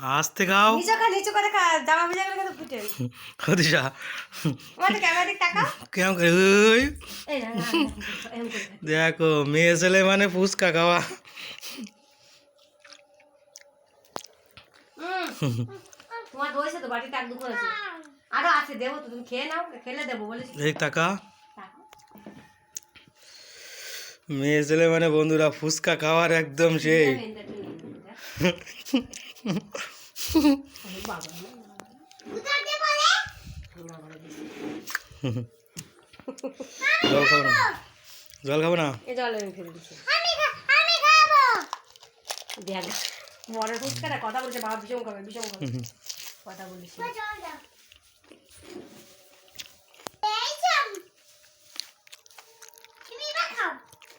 আস্তে খাও নিচু খা নিচু করে খা জামা ভিজা গেলে কিন্তু ফুটে দিশা আমাদের ক্যামেরা দিক টাকা কেমন করে ওই এই না, না, না, এরম করে খা। দেখো মেয়ে ছেলে মানে ফুচকা খাওয়া। তোমার দইছে তো বাটিতে এক দুটো আছে আরও আছে দেবো তো তুমি খেয়ে নাও খেলে দেবো বলেছি এই টাকা মেয়ে ছেলে মানে বন্ধুরা ফুচকা খাওয়ার একদম সেই জল খাব না? জল খাব না এ জল আমি ফেলে দিচ্ছি। দেখ বড় ফুচকাটা কথা বলছে বাবা ভীষণ খাবে ভীষণ খাবে। কথা বলিস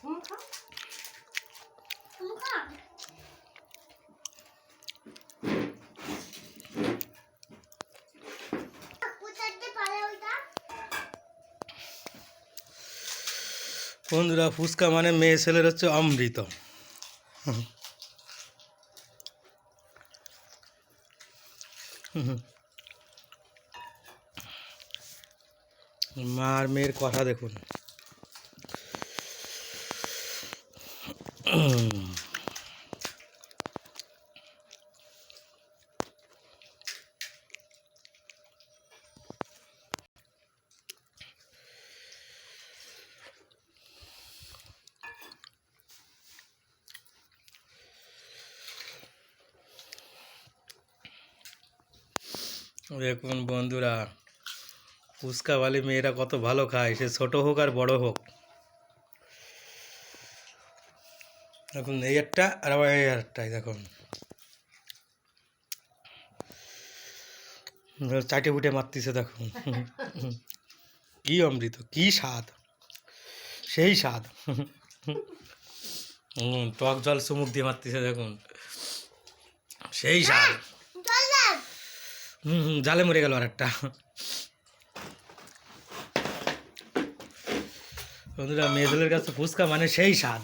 হুম খাও বন্ধুরা ফুচকা মানে মেয়ে ছেলের হচ্ছে অমৃত। মার মেয়ের কথা দেখুন। দেখুন বন্ধুরা ফুচকাওয়ালি মেয়েরা কত ভালো খায়, সে ছোট হোক আর বড় হোক। দেখুন, এই একটা আর আবার এই একটাই দেখুন। চাটে ফুটে মারতেছে, দেখুন। কি অমৃত, কি স্বাদ, সেই স্বাদ। টক জল চুমুক দিয়ে মারতেছে, দেখুন। সেই স্বাদ। হুম হুম, জালে মরে গেল আর একটা বন্ধুরা মেয়েদের কাছে ফুচকা মানে সেই স্বাদ।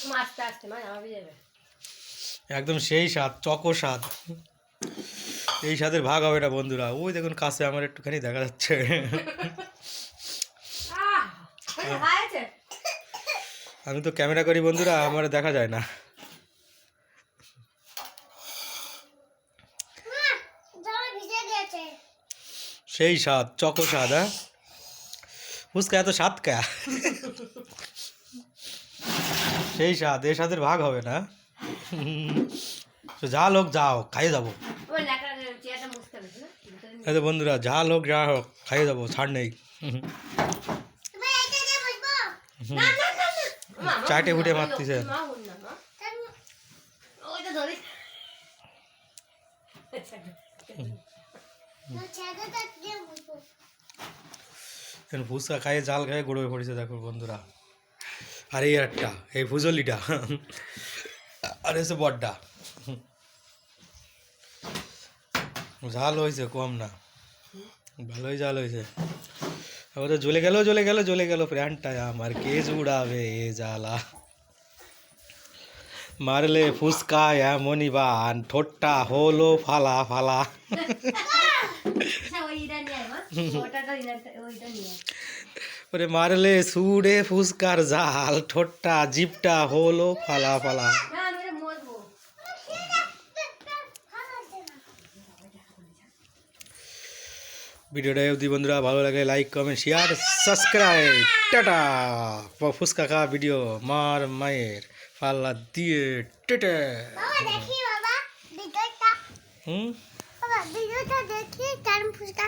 তুমি আস্তে আস্তে মা জামা ভিজে যাবে। একদম সেই স্বাদ চকো স্বাদ। এই স্বাদের ভাগ হবে না বন্ধুরা। ওই দেখুন কাছে আমার একটুখানি দেখা যাচ্ছে। আমি তো ক্যামেরা করি বন্ধুরা আমার দেখা যায় না। সেই স্বাদ চকো স্বাদ হ্যাঁ ফুচকা এত স্বাদ কা সেই স্বাদ এই স্বাদের ভাগ হবে না তো যা লোক যাও খাইয়ে যাব ওই লেখা চেয়ারটা মুছতে হবে না ভিতরে নিয়ে- এই তো বন্ধুরা যা লোক যা হোক খাইয়ে যাব ছাড় নেই না, না, না, না। মা, মা, চাটে ফুটে মারতিছে। ফুচকা খাইয়ে জাল খাইয়ে গড়ে পড়েছে দেখো বন্ধুরা। আর এই একটা, এই ফুজলিটা আর এসে বড্ডা ঝাল হয়েছে, কম না। ভালোই জাল হয়েছে। তো জ্বলে গেল জ্বলে গেল জ্বলে গেল প্রাণটা আমার কে জুড়াবে এ জ্বালা। মারলে ফুসকা এমনই বান ঠোঁটটা হলো ফালা ফালা। আচ্ছা, ওরে মারলে সুড়ে ফুসকার জাল ঠোঁটটা জিপটা হলো ফালা ফালা না, আমি এটা মুছবো। ভিডিওটা অবধি বন্ধুরা ভালো লাগে like comment share subscribe tata phuchka খা ভিডিও মার মায়ের পাল্লা দিয়ে টেটে হুম দেখি তার ফুচকা